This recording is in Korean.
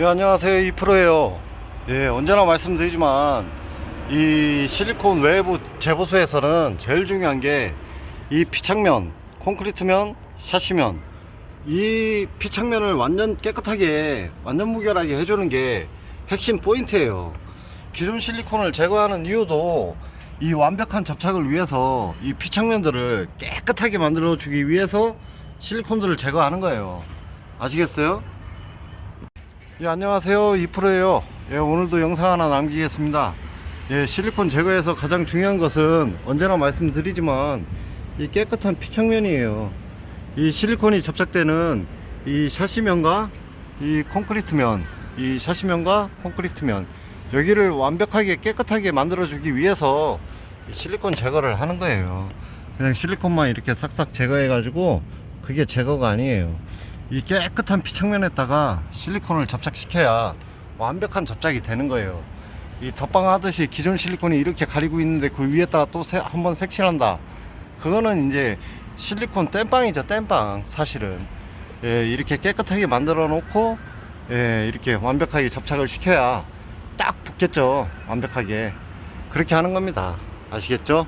예, 안녕하세요. 이프로예요. 예, 언제나 말씀드리지만 이 실리콘 외부 재보수에서는 제일 중요한 게 이 피창면, 콘크리트면, 샤시면 이 피창면을 완전 깨끗하게, 완전 무결하게 해주는 게 핵심 포인트예요. 기존 실리콘을 제거하는 이유도 이 완벽한 접착을 위해서 이 피창면들을 깨끗하게 만들어 주기 위해서 실리콘들을 제거하는 거예요. 아시겠어요? 예, 안녕하세요. 이프로예요. 예, 오늘도 영상 하나 남기겠습니다. 예, 실리콘 제거에서 가장 중요한 것은 언제나 말씀드리지만 이 깨끗한 피창면이에요. 이 실리콘이 접착되는 이 샤시면과 이 콘크리트면, 이 샤시면과 콘크리트면 여기를 완벽하게 깨끗하게 만들어 주기 위해서 이 실리콘 제거를 하는 거예요. 그냥 실리콘만 이렇게 싹싹 제거해 가지고 그게 제거가 아니에요. 이 깨끗한 피창면에다가 실리콘을 접착시켜야 완벽한 접착이 되는 거예요. 이 덧방 하듯이 기존 실리콘이 이렇게 가리고 있는데 그 위에다가 또 한번 색칠한다. 그거는 이제 실리콘 땜빵이죠, 땜빵. 사실은. 예, 이렇게 깨끗하게 만들어 놓고, 예, 이렇게 완벽하게 접착을 시켜야 딱 붙겠죠. 완벽하게. 그렇게 하는 겁니다. 아시겠죠?